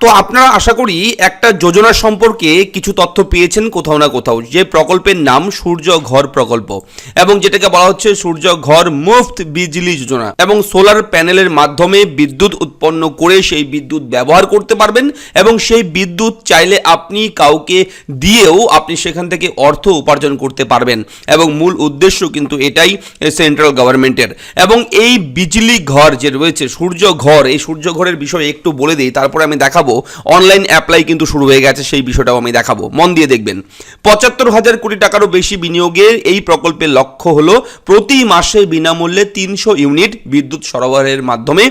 তো আপনারা আশা করি একটা যোজনা সম্পর্কে কিছু তথ্য পেয়েছেন কোথাও না কোথাও। যে প্রকল্পের নাম সূর্য ঘর প্রকল্প এবং যেটাকে বলা হচ্ছে সূর্য ঘর মুফত বিজলি যোজনা এবং সোলার প্যানেলের মাধ্যমে বিদ্যুৎ উৎপন্ন করে সেই বিদ্যুৎ ব্যবহার করতে পারবেন এবং সেই বিদ্যুৎ চাইলে আপনি কাউকে দিয়েও আপনি সেখান থেকে অর্থ উপার্জন করতে পারবেন এবং মূল উদ্দেশ্য কিন্তু এটাই সেন্ট্রাল গভর্নমেন্টের। এবং এই বিজলি ঘর যে রয়েছে, সূর্য ঘর, এই সূর্য ঘরের বিষয়ে একটু বলে দিই, তারপরে আমি দেখাবো অনলাইন অ্যাপ্লাই কিন্তু শুরু হয়ে গেছে, সেই বিষয়টাও আমি দেখাবো। মন দিয়ে দেখবেন। পঁচাত্তর হাজার কোটি টাকারও বেশি বিনিয়োগের এই প্রকল্পের লক্ষ্য হলো প্রতি মাসে বিনামূল্যে তিনশো ইউনিট বিদ্যুৎ সরবরাহের মাধ্যমে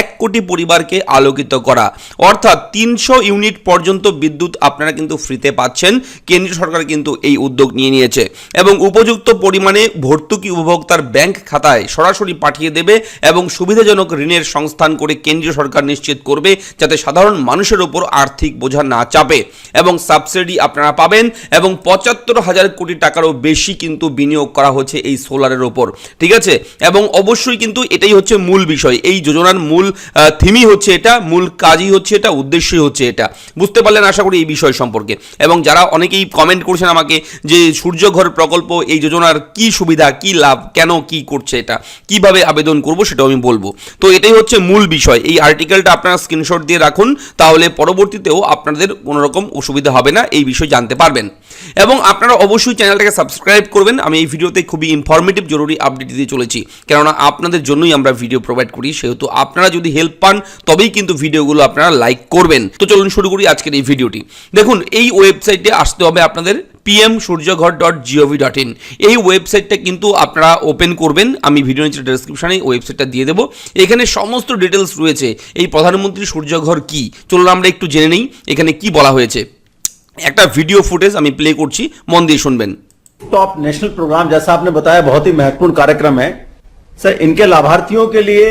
এক কোটি পরিবারকে আলোকিত করা। অর্থাৎ তিনশো ইউনিট পর্যন্ত বিদ্যুৎ আপনারা কিন্তু ফ্রিতে পাচ্ছেন। কেন্দ্রীয় সরকার কিন্তু এই উদ্যোগ নিয়ে নিয়েছে। এবং উপযুক্ত পরিমাণে ভর্তুকি উপভোক্তার ব্যাংক খাতায় সরাসরি পাঠিয়ে দেবে এবং সুবিধাজনক ঋণের সংস্থান করে কেন্দ্রীয় সরকার নিশ্চিত করবে, যাতে সাধারণ মানুষের ওপর আর্থিক বোঝা না চাপে এবং সাবসিডি আপনারা পাবেন এবং পঁচাত্তর হাজার কোটি টাকারও বেশি কিন্তু বিনিয়োগ করা হচ্ছে এই সোলারের ওপর ঠিক আছে? এবং অবশ্যই কিন্তু এটাই হচ্ছে মূল বিষয়। এই যোজনার মূল থিমই হচ্ছে এটা, মূল কাজই হচ্ছে এটা, উদ্দেশ্যই হচ্ছে এটা। বুঝতে পারলেন আশা করি এই বিষয় সম্পর্কে। এবং যারা অনেকেই কমেন্ট করছেন আমাকে যে সূর্যঘর প্রকল্প, এই যোজনার কি সুবিধা, কি লাভ, কেন, কি করছে এটা, কীভাবে আবেদন করব সেটাও আমি বলব। তো এটাই হচ্ছে মূল বিষয়। এই আর্টিকেলটা আপনারা স্ক্রিনশট দিয়ে রাখুন, তাহলে পরবর্তীতেও আপনাদের কোনোরকম অসুবিধা হবে না, এই বিষয় জানতে পারবেন। এবং আপনারা অবশ্যই চ্যানেলটাকে সাবস্ক্রাইব করবেন। আমি এই ভিডিওতে খুবই ইনফরমেটিভ জরুরি আপডেট দিতে চলেছি। কেননা আপনাদের জন্যই আমরা ভিডিও প্রোভাইড করি। সেহেতু আপনারা যদি হেল্প পান, তবেই কিন্তু ভিডিওগুলো আপনারা লাইক করবেন। তো চলুন শুরু করি আজকের এই ভিডিওটি দেখুন, এই ওয়েবসাইটে আসতে হবে আপনাদের PM Suryaghar dot G O V dot in এই ওয়েবসাইটটা কিন্তু আপনারা ওপেন করবেন আমি ভিডিও নিচে ডেসক্রিপশানে ওয়েবসাইটটা দিয়ে দেবো এখানে সমস্ত ডিটেলস রয়েছে এই প্রধানমন্ত্রী সূর্যঘর কি চলুন আমরা একটু জেনে নিই এখানে কি বলা হয়েছে একটা ভিডিও ফুটেজ আমি প্লে করছি মন দিয়ে শুনবেন टॉप नेशनल प्रोग्राम जैसा आपने बताया बहुत ही महत्वपूर्ण कार्यक्रम है सर इनके लाभार्थियों के लिए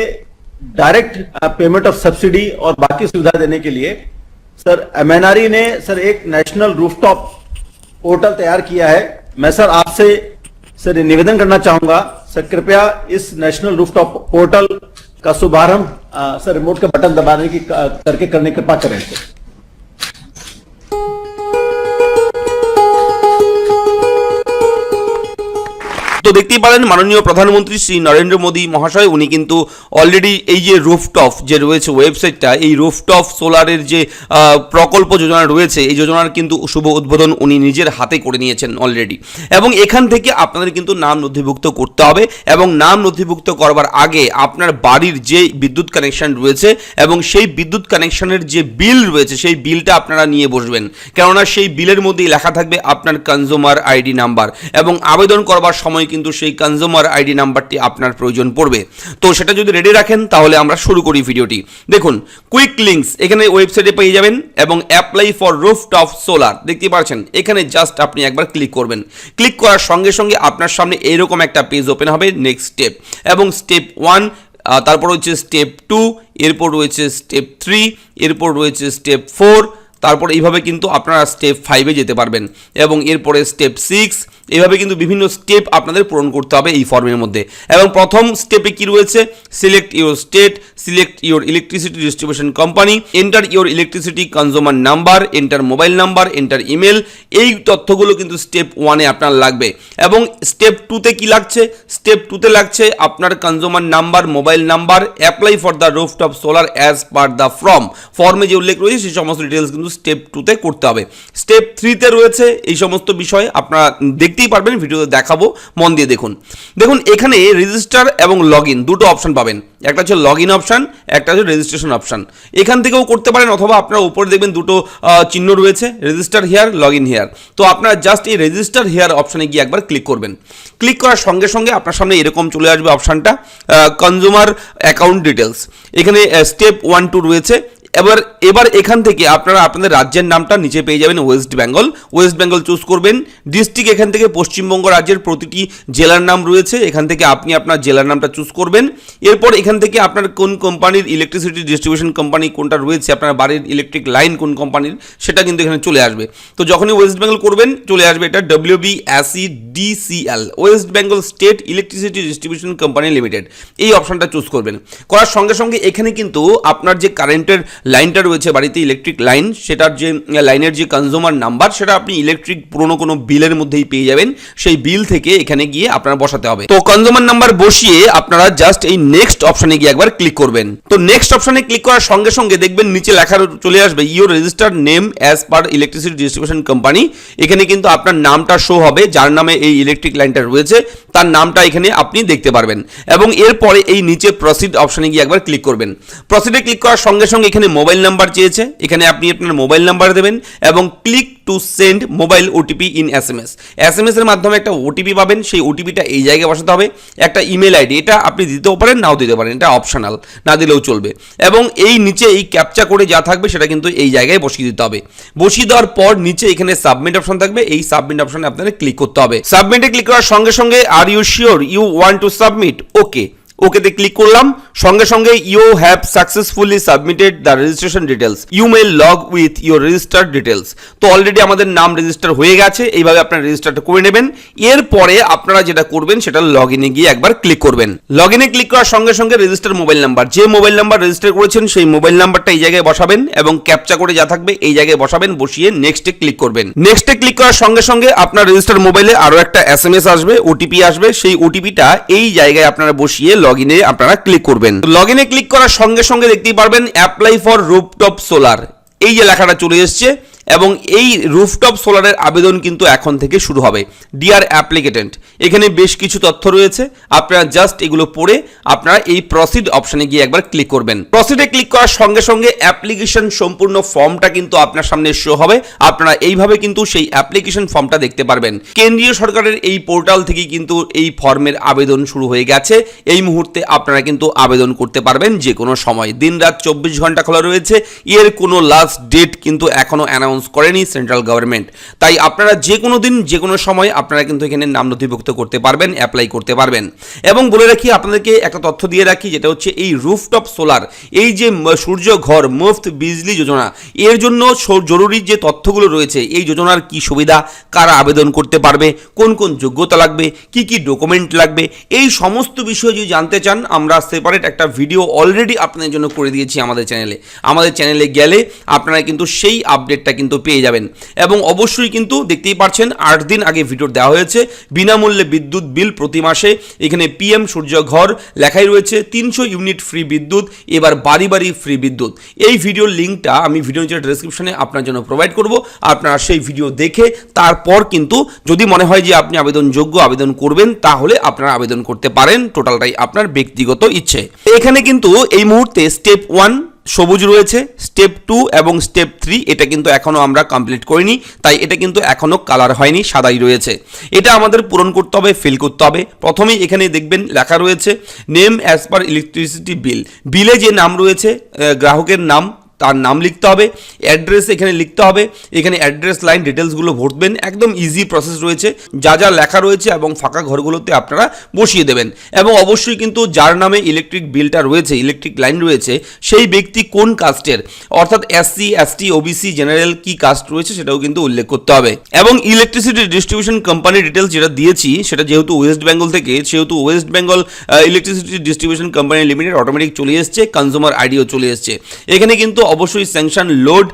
डायरेक्ट पेमेंट ऑफ सब्सिडी और बाकी सुविधा देने के लिए सर एमएनआरई ने सर एक नेशनल रूफटॉप पोर्टल तैयार किया है। मैं सर आपसे सर निवेदन करना चाहूँगा, सर कृपया इस नेशनल रूफटॉप पोर्टल का शुभारंभ सर रिमोट का बटन दबाने की करके करने कृपा करें। सर দেখতেই পারেন মাননীয় প্রধানমন্ত্রী শ্রী নরেন্দ্র মোদী মহাশয়, উনি কিন্তু অলরেডি এই যে রুফটপ যে রয়েছে ওয়েবসাইটটা এই রুফটপ সোলারের যে প্রকল্প যোজনা রয়েছে, এই যোজনার কিন্তু শুভ উদ্বোধন উনি নিজের হাতে করে নিয়েছেন অলরেডি এবং এখান থেকে আপনাদের কিন্তু নাম নথিভুক্ত করতে হবে এবং নাম নথিভুক্ত করবার আগে আপনার বাড়ির যে বিদ্যুৎ কানেকশন রয়েছে এবং সেই বিদ্যুৎ কানেকশনের যে বিল রয়েছে, সেই বিলটা আপনারা নিয়ে বসবেন। কেননা সেই বিলের মধ্যেই লেখা থাকবে আপনার কনজিউমার আইডি নাম্বার এবং আবেদন করবার সময় কিন্তু সেই কনজিউমার আইডি নাম্বারটি আপনার প্রয়োজন পড়বে। তো সেটা যদি রেডি রাখেন, তাহলে আমরা শুরু করি ভিডিওটি। দেখুন কুইক লিঙ্কস এখানে ওয়েবসাইটে পেয়ে যাবেন এবং অ্যাপ্লাই ফর রুফটপ সোলার দেখতে পাচ্ছেন, এখানে জাস্ট আপনি একবার ক্লিক করবেন। ক্লিক করার সঙ্গে সঙ্গে আপনার সামনে এরকম একটা পেজ ওপেন হবে নেক্সট স্টেপ এবং স্টেপ ওয়ান তারপর রয়েছে স্টেপ টু এরপর রয়েছে স্টেপ থ্রি এরপর রয়েছে স্টেপ ফোর তারপর এইভাবে কিন্তু আপনারা স্টেপ ফাইভে যেতে পারবেন। এবং এরপরে স্টেপ সিক্স এইভাবে কিন্তু বিভিন্ন স্টেপ আপনাদের পূরণ করতে হবে এই ফর্মের মধ্যে। এবং প্রথম স্টেপে কি রয়েছে? Select your state select your electricity distribution company enter your electricity consumer number enter mobile number enter email এই তথ্যগুলো কিন্তু স্টেপ ওয়ানে আপনার লাগবে। এবং স্টেপ টুতে কি লাগছে? স্টেপ টুতে লাগছে আপনার consumer number mobile number apply for the rooftop solar as per the form ফর্মে যে উল্লেখ রয়েছে, সেই সমস্ত ডিটেলস কিন্তু স্টেপ টুতে করতে হবে। স্টেপ থ্রিতে রয়েছে এই সমস্ত বিষয়, আপনারা দেখতেই পারবেন, ভিডিওতে দেখাবো, মন দিয়ে দেখুন। দেখুন, এখানে রেজিস্টার এবং লগ দুটো অপশন পাবেন। একটা হচ্ছে লগ ইন অপশান একটা হচ্ছে রেজিস্ট্রেশন অপশান এখান থেকেও করতে পারেন অথবা আপনারা উপরে দেখবেন দুটো চিহ্ন রয়েছে register here log in here তো আপনারা জাস্ট এই রেজিস্টার হেয়ার অপশানে গিয়ে একবার ক্লিক করবেন। ক্লিক করার সঙ্গে সঙ্গে আপনার সামনে এরকম চলে আসবে অপশানটা কনজিউমার অ্যাকাউন্ট ডিটেলস এখানে স্টেপ ওয়ান টু রয়েছে এবার এবার এখান থেকে আপনারা আপনাদের রাজ্যের নামটা নিচে পেয়ে যাবেন West Bengal West Bengal choose করবেন। ডিস্ট্রিক্ট এখান থেকে পশ্চিমবঙ্গ রাজ্যের প্রতিটি জেলার নাম রয়েছে। এখান থেকে আপনি আপনার জেলার নামটা চুজ করবেন। এরপর এখান থেকে আপনার কোন কোম্পানির ইলেকট্রিসিটি ডিস্ট্রিবিউশন কোম্পানি কোনটা রয়েছে, আপনার বাড়ির ইলেকট্রিক লাইন কোন কোম্পানির সেটা কিন্তু এখানে চলে আসবে। তো যখনই ওয়েস্ট বেঙ্গল করবেন, চলে আসবে এটা W B S E D C L West Bengal State Electricity Distribution Company Limited এই অপশনটা চুজ করবেন। করার সঙ্গে সঙ্গে এখানে কিন্তু আপনার যে কারেন্টের লাইনটা রয়েছে বাড়িতে ইলেকট্রিক লাইন সেটার যে লাইনের যে কনজিউমার নাম্বার সেটা আপনি ইলেকট্রিক পুরনো কোনো বিলের মধ্যেই পেয়ে যাবেন। সেই বিল থেকে এখানে গিয়ে আপনার বসাতে হবে। তো কনজিউমার নাম্বার বসিয়ে আপনারা জাস্ট এই নেক্সট অপশনে গিয়ে একবার ক্লিক করবেন। তো নেক্সট অপশনে ক্লিক করার সঙ্গে সঙ্গে দেখবেন নিচে লেখা চলে আসবে your register name as per electricity distribution company এখানে কিন্তু আপনার নামটা শো হবে, যার নামে এই ইলেকট্রিক লাইনটা রয়েছে। তার নামটা এখানে আপনি দেখতে পারবেন। এবং এরপরে এই নিচে প্রসিড অপশনে গিয়ে একবার ক্লিক করবেন। প্রসিডে ক্লিক করার সঙ্গে সঙ্গে এখানে মোবাইল নাম্বার চেয়েছে, এখানে আপনি আপনার মোবাইল নাম্বার দেবেন এবং click to send mobile OTP in S M S S M S এর মাধ্যমে একটা ওটিপি পাবেন, সেই ওটিপিটা এই জায়গায় বসাতে হবে। একটা ইমেল আইডি এটা আপনি দিতেও পারেন, নাও দিতে পারেন, এটা অপশনাল না দিলেও চলবে। এবং এই নিচে এই ক্যাপচা করে যা থাকবে, সেটা কিন্তু এই জায়গায় বসিয়ে দিতে হবে। বসিয়ে দেওয়ার পর নিচে এখানে সাবমিট অপশন থাকবে, এই সাবমিট অপশনে আপনাদের ক্লিক করতে হবে। সাবমিটে ক্লিক করার সঙ্গে সঙ্গে are you sure you want to submit okay ওকেতে ক্লিক করলাম। সঙ্গে সঙ্গে you have successfully submitted the registration details you may log with your registered details তো অলরেডি আমাদের নাম রেজিস্টার হয়ে গেছে, এইভাবে আপনারা রেজিস্টারটা করে নেবেন। এরপরে আপনারা যেটা করবেন, সেটা লগ ইনে গিয়ে একবার ক্লিক করবেন। লগ ইনে ক্লিক করার সঙ্গে সঙ্গে রেজিস্টার মোবাইল নাম্বার যে মোবাইল নাম্বার রেজিস্টার করেছেন, সেই মোবাইল নাম্বারটা এই জায়গায় বসাবেন এবং ক্যাপচা করে যা থাকবে এই জায়গায় বসাবেন, বসিয়ে নেক্সটে ক্লিক করবেন। নেক্সটে ক্লিক করার সঙ্গে সঙ্গে আপনার রেজিস্টার মোবাইলে আরও একটা এস আসবে ওটিপি আসবে। সেই ওটিপিটা এই জায়গায় আপনারা বসিয়ে লগ ইনে আপনারা ক্লিক করবেন। লগ ইনে ক্লিক করার সঙ্গে সঙ্গে দেখতেই পারবেন অ্যাপ্লাই ফর রুপটপ সোলার এই যে লেখাটা চলে এসছে। এবং এই রুফটপ সোলারের আবেদন কিন্তু এখন থেকে শুরু হবে। ডিয়ার অ্যাপ্লিকেটেন্ট এখানে বেশ কিছু তথ্য রয়েছে। আপনারা জাস্ট এগুলো পড়ে আপনারা এই প্রসিড অপশনে গিয়ে একবার ক্লিক করবেন। প্রসিডে ক্লিক করার সঙ্গে সঙ্গে অ্যাপ্লিকেশন সম্পূর্ণ ফর্মটা কিন্তু আপনার সামনে শো হবে। আপনারা এইভাবে কিন্তু সেই অ্যাপ্লিকেশন ফর্মটা দেখতে পারবেন। কেন্দ্রীয় সরকারের এই পোর্টাল থেকে কিন্তু এই ফর্মের আবেদন শুরু হয়ে গেছে। এই মুহূর্তে আপনারা কিন্তু আবেদন করতে পারবেন যে কোনো সময়। দিন রাত চব্বিশ ঘণ্টা খোলা রয়েছে। এর কোনো লাস্ট ডেট কিন্তু এখনও অ্যানাউন্স করেনি সেন্ট্রাল গভর্নমেন্ট তাই আপনারা যে কোনো দিন, যে কোনো সময় আপনারা কিন্তু এখানে নাম নথিভুক্ত করতে পারবেন অ্যাপ্লাই করতে পারবেন। এবং বলে রাখি, আপনাদেরকে একটা তথ্য দিয়ে রাখি, যেটা হচ্ছে এই রুফটপ সোলার এই যে সূর্য ঘর, মুফত বিজলি যোজনা, এর জন্য জরুরি যে তথ্যগুলো রয়েছে, এই যোজনার কি সুবিধা, কারা আবেদন করতে পারবে, কোন কোন যোগ্যতা লাগবে, কি কি ডকুমেন্ট লাগবে, এই সমস্ত বিষয় যদি জানতে চান, আমরা সেপারেট একটা ভিডিও অলরেডি আপনাদের জন্য করে দিয়েছি আমাদের চ্যানেলে আমাদের চ্যানেলে গেলে আপনারা কিন্তু সেই আপডেটটা কিন্তু পেয়ে যাবেন। এবং অবশ্যই কিন্তু দেখতেই পারছেন, আট দিন আগে ভিডিও দেওয়া হয়েছে, বিনামূল্যে বিদ্যুৎ বিল প্রতি মাসে। এখানে পিএম সূর্য ঘর লেখাই রয়েছে, তিনশো ইউনিট ফ্রি বিদ্যুৎ, এবার বাড়ি বাড়ি ফ্রি বিদ্যুৎ। এই ভিডিওর লিঙ্কটা আমি ভিডিও নিচে ডেসক্রিপশনে আপনার জন্য প্রোভাইড করব, আপনারা সেই ভিডিও দেখে, তারপর কিন্তু যদি মনে হয় যে আপনি আবেদনযোগ্য, আবেদন করবেন, তাহলে আপনারা আবেদন করতে পারেন, টোটালটাই আপনার ব্যক্তিগত ইচ্ছে। এখানে কিন্তু এই মুহূর্তে স্টেপ ওয়ান সবুজ রয়েছে স্টেপ টু এবং স্টেপ থ্রি এটা কিন্তু এখনও আমরা কমপ্লিট করিনি, তাই এটা কিন্তু এখনও কালার হয়নি, সাদাই রয়েছে। এটা আমাদের পূরণ করতে হবে ফিল করতে হবে। প্রথমেই এখানে দেখবেন লেখা রয়েছে name as per electricity bill বিলে যে নাম রয়েছে গ্রাহকের নাম তার নাম লিখতে হবে, অ্যাড্রেস এখানে লিখতে হবে, এখানে অ্যাড্রেস লাইন ডিটেলসগুলো ভরবেন, একদম ইজি প্রসেস রয়েছে, যা যা লেখা রয়েছে এবং ফাঁকা ঘরগুলোতে আপনারা বসিয়ে দেবেন। এবং অবশ্যই কিন্তু যার নামে ইলেকট্রিক বিলটা রয়েছে ইলেকট্রিক লাইন রয়েছে, সেই ব্যক্তি কোন কাস্টের অর্থাৎ এসসি এসটি ওবিসি জেনারেল কি কাস্ট রয়েছে সেটাও কিন্তু উল্লেখ করতে হবে। এবং ইলেকট্রিসিটি ডিস্ট্রিবিউশন কোম্পানি ডিটেলস যেটা দিয়েছি, সেটা যেহেতু ওয়েস্ট বেঙ্গল থেকে, সেহেতু West Bengal electricity distribution company limited automatic চলে এসছে কনজিউমার আইডিও চলে এসছে। এখানে কিন্তু অবশ্যই স্যাংশন লোড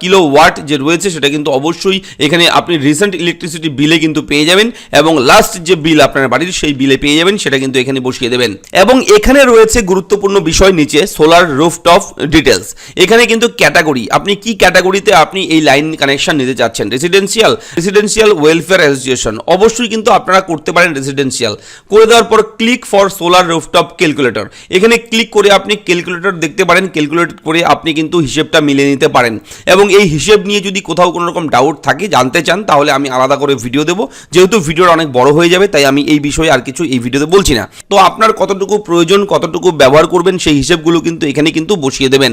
কিলো ওয়াট যে রয়েছে সেটা কিন্তু অবশ্যই এখানে আপনি রিসেন্ট ইলেকট্রিসিটি বিলে কিন্তু পেয়ে যাবেন এবং লাস্ট যে বিল আপনার বাড়ির সেই বিলে পেয়ে যাবেন সেটা কিন্তু এখানে বসিয়ে দেবেন। এবং এখানে রয়েছে গুরুত্বপূর্ণ বিষয় নিচে সোলার রুফটপ ডিটেলস এখানে কিন্তু ক্যাটাগরি আপনি কি ক্যাটাগরিতে আপনি এই লাইন কানেকশন নিতে চাচ্ছেন? রেসিডেন্সিয়াল রেসিডেন্সিয়াল ওয়েলফেয়ার অ্যাসোসিয়েশন অবশ্যই কিন্তু আপনারা করতে পারেন রেসিডেন্সিয়াল করে দেওয়ার পর click for solar rooftop calculator এখানে ক্লিক করে আপনি ক্যালকুলেটর দেখতে পারেন ক্যালকুলেট করে আপনি কিন্তু হিসেবটা মিলিয়ে নিতে পারেন। এবং এই হিসেব নিয়ে যদি কোথাও কোনো রকম ডাউট থাকে, জানতে চান, তাহলে আমি আলাদা করে ভিডিও দেবো। যেহেতু ভিডিওটা অনেক বড় হয়ে যাবে, তাই আমি এই বিষয়ে আর কিছু এই ভিডিওতে বলছি না। তো আপনার কতটুকু প্রয়োজন, কতটুকু ব্যবহার করবেন, সেই হিসেবগুলো কিন্তু এখানে কিন্তু বসিয়ে দেবেন।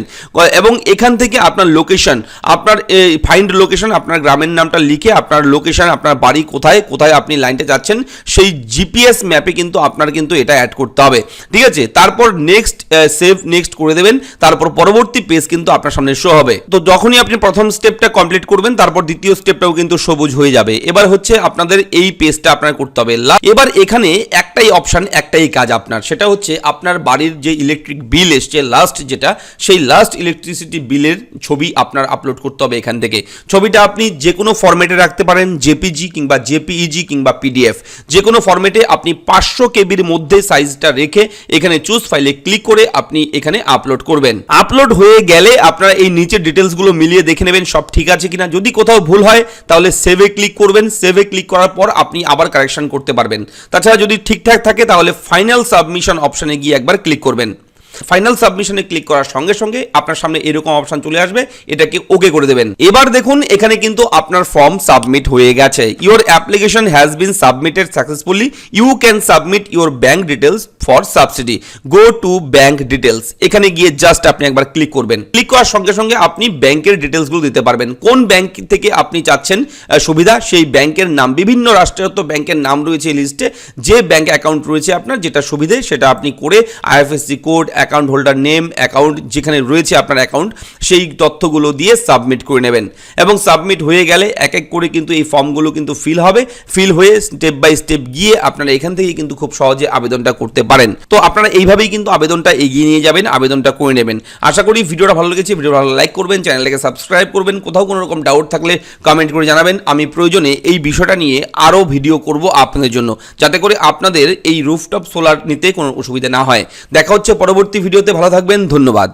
এবং এখান থেকে আপনার লোকেশন আপনার ফাইন্ড লোকেশন আপনার গ্রামের নামটা লিখে আপনার লোকেশন আপনার বাড়ি কোথায় কোথায় আপনি লাইনটা যাচ্ছেন, সেই জিপিএস ম্যাপে কিন্তু আপনার কিন্তু এটা অ্যাড করতে হবে। ঠিক আছে? তারপর নেক্সট সেভ নেক্সট করে দেবেন। তারপর পরবর্তী পেজ কিন্তু আপনার সামনে শো হবে। তো যখনই আপনি প্রথম স্টেপটা কমপ্লিট করবেন, তারপর দ্বিতীয় স্টেপটাও কিন্তু সবুজ হয়ে যাবে। এবার হচ্ছে আপনাদের এই পেজটা আপনার করতে হবে। এবার এখানে একটাই অপশন একটাই কাজ আপনার। সেটা হচ্ছে আপনার বাড়ির যে ইলেকট্রিক বিল এসছে লাস্ট যেটা, সেই লাস্ট ইলেকট্রিসিটি বিলের ছবি আপনার আপলোড করতে হবে এখান থেকে। ছবিটা আপনি যে কোনো ফরম্যাটে রাখতে পারেন জেপিজি কিংবা জেপিইজি কিংবা পিডিএফ যে কোনো ফরম্যাটে আপনি পাঁচশো কেবির মধ্যে সাইজটা রেখে এখানে চুজ ফাইলে ক্লিক করে আপনি এখানে আপলোড করবেন। আপলোড হয়ে গেলে আপনারা এই নিচের ডিটেলসগুলো মিলিয়ে দেখে নেবেন, সব ঠিক আছে কিনা। যদি কোথাও ভুল হয়, তাহলে সেভে ক্লিক করবেন। সেভে ক্লিক করার পর আপনি আবার কারেকশন করতে পারবেন। তাছাড়া যদি ঠিকঠাক থাকে, তাহলে ফাইনাল সাবমিশন অপশানে গিয়ে একবার ক্লিক করবেন। ফাইনাল সাবমিশনে ক্লিক করার সঙ্গে সঙ্গে আপনার সামনে এরকম অপশন চলে আসবে, এটাকে ওকে করে দেবেন। এবার দেখুন, এখানে কিন্তু আপনার ফর্ম সাবমিট হয়ে গেছে। Your application has been submitted successfully you can submit your bank details for subsidy go to bank details এখানে গিয়ে জাস্ট আপনি একবার ক্লিক করবেন। ক্লিক করার সঙ্গে সঙ্গে আপনি ব্যাংকের ডিটেলসগুলো দিতে পারবেন। কোন ব্যাংক থেকে আপনি চাচ্ছেন সুবিধা? সেই ব্যাংকের নাম, বিভিন্ন রাষ্ট্রায়ত্ত ব্যাংকের নাম রয়েছে লিস্টে যে ব্যাংক অ্যাকাউন্ট রয়েছে আপনার, যেটা সুবিধে সেটা আপনি করে IFSC code account holder name account যেখানে রয়েছে আপনার অ্যাকাউন্ট সেই তথ্যগুলো দিয়ে সাবমিট করে নেবেন। এবং সাবমিট হয়ে গেলে এক এক করে কিন্তু এই ফর্মগুলো কিন্তু ফিল হবে। ফিল হয়ে স্টেপ বাই স্টেপ গিয়ে আপনারা এখান থেকে কিন্তু খুব সহজে আবেদনটা করতে পারেন। তো আপনারা এইভাবেই কিন্তু আবেদনটা এগিয়ে নিয়ে যাবেন, আবেদনটা করে নেবেন। আশা করি ভিডিওটা ভালো লেগেছে ভিডিও ভালো লাইক করবেন, চ্যানেলটাকে সাবস্ক্রাইব করবেন। কোথাও কোনো রকম ডাউট থাকলে কমেন্ট করে জানাবেন। আমি প্রয়োজনে এই বিষয়টা নিয়ে আরও ভিডিও করব আপনাদের জন্য, যাতে করে আপনাদের এই রুফটপ সোলার নিতে কোনো অসুবিধা না হয়। দেখা হচ্ছে পরবর্তী ভিডিওতে ভালো থাকবেন ধন্যবাদ।